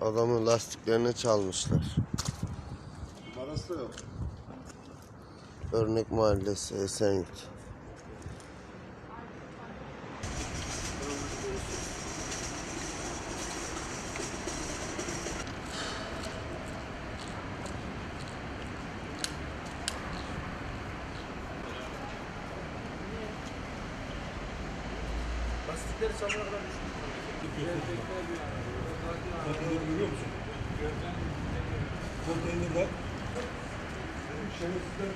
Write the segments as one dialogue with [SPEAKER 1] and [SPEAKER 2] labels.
[SPEAKER 1] Adamın lastiklerini çalmışlar.
[SPEAKER 2] Numarası yok.
[SPEAKER 1] Örnek Mahallesi Esenyurt.
[SPEAKER 3] Lastikleri çalana kadar
[SPEAKER 4] Konteyneri görüyor musun? Konteynerler. Şerefsizler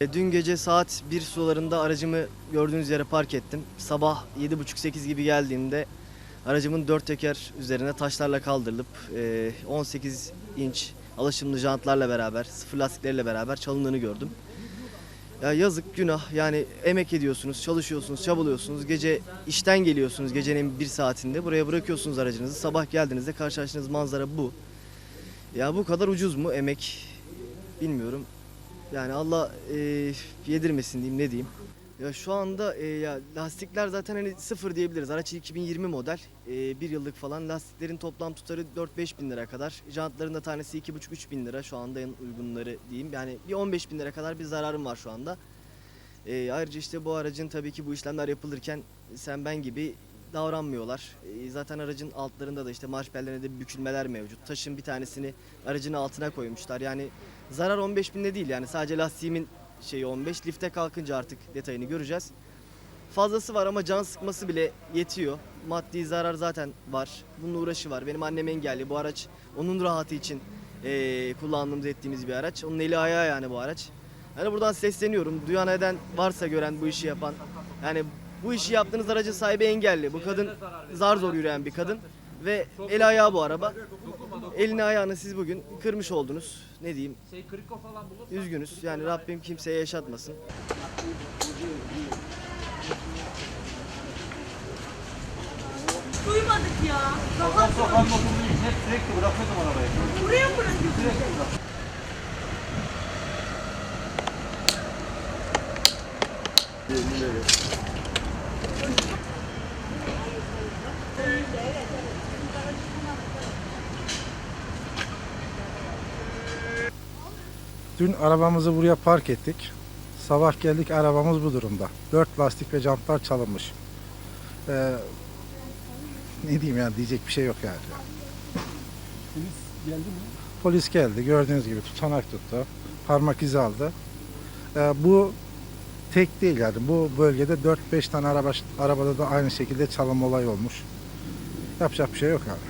[SPEAKER 5] E, Dün gece saat 1 sularında aracımı gördüğünüz yere park ettim. Sabah 7.30-8 gibi geldiğimde aracımın dört teker üzerine taşlarla kaldırılıp e, 18 inç alışımlı jantlarla beraber, sıfır lastiklerle beraber çalındığını gördüm. Ya yazık günah yani emek ediyorsunuz, çalışıyorsunuz, çabalıyorsunuz. Gece işten geliyorsunuz gecenin bir saatinde buraya bırakıyorsunuz aracınızı. Sabah geldiğinizde karşılaştığınız manzara bu. Ya bu kadar ucuz mu emek bilmiyorum. Yani Allah e, yedirmesin diyeyim ne diyeyim. Ya şu anda e, ya lastikler zaten hani sıfır diyebiliriz. Araç 2020 model. E, bir yıllık falan. Lastiklerin toplam tutarı 4-5 bin lira kadar. Jantların da tanesi 2,5-3 bin lira. Şu anda en uygunları diyeyim. Yani bir 15 bin lira kadar bir zararım var şu anda. E, ayrıca işte bu aracın tabii ki bu işlemler yapılırken sen ben gibi davranmıyorlar. E, zaten aracın altlarında da işte marş bellerinde de bükülmeler mevcut. Taşın bir tanesini aracın altına koymuşlar. Yani zarar 15 binde değil yani sadece lastiğimin şeyi 15. Lifte kalkınca artık detayını göreceğiz. Fazlası var ama can sıkması bile yetiyor. Maddi zarar zaten var. Bunun uğraşı var. Benim annem engelli. Bu araç onun rahatı için eee kullandığımız ettiğimiz bir araç. Onun eli ayağı yani bu araç. Yani buradan sesleniyorum. Duyan eden varsa gören bu işi yapan. Yani bu işi yaptığınız aracın sahibi engelli. Bu kadın zar zor yürüyen bir kadın. Ve el ayağı bu araba. Elini ayağını siz bugün kırmış oldunuz. Ne diyeyim?
[SPEAKER 3] Şey
[SPEAKER 5] Üzgünüz. Yani Rabbim kimseye yaşatmasın.
[SPEAKER 6] Duymadık ya. Rahat
[SPEAKER 4] Sokağın hep sürekli bırakıyordum arabayı.
[SPEAKER 6] buraya mı bırakıyorsun?
[SPEAKER 7] Dün arabamızı buraya park ettik. Sabah geldik arabamız bu durumda. Dört lastik ve jantlar çalınmış. Ee, ne diyeyim yani diyecek bir şey yok yani.
[SPEAKER 4] Polis geldi mi?
[SPEAKER 7] Polis geldi gördüğünüz gibi tutanak tuttu. Parmak izi aldı. Ee, bu tek değil yani bu bölgede 4-5 tane araba, arabada da aynı şekilde çalım olayı olmuş. Yapacak bir şey yok abi.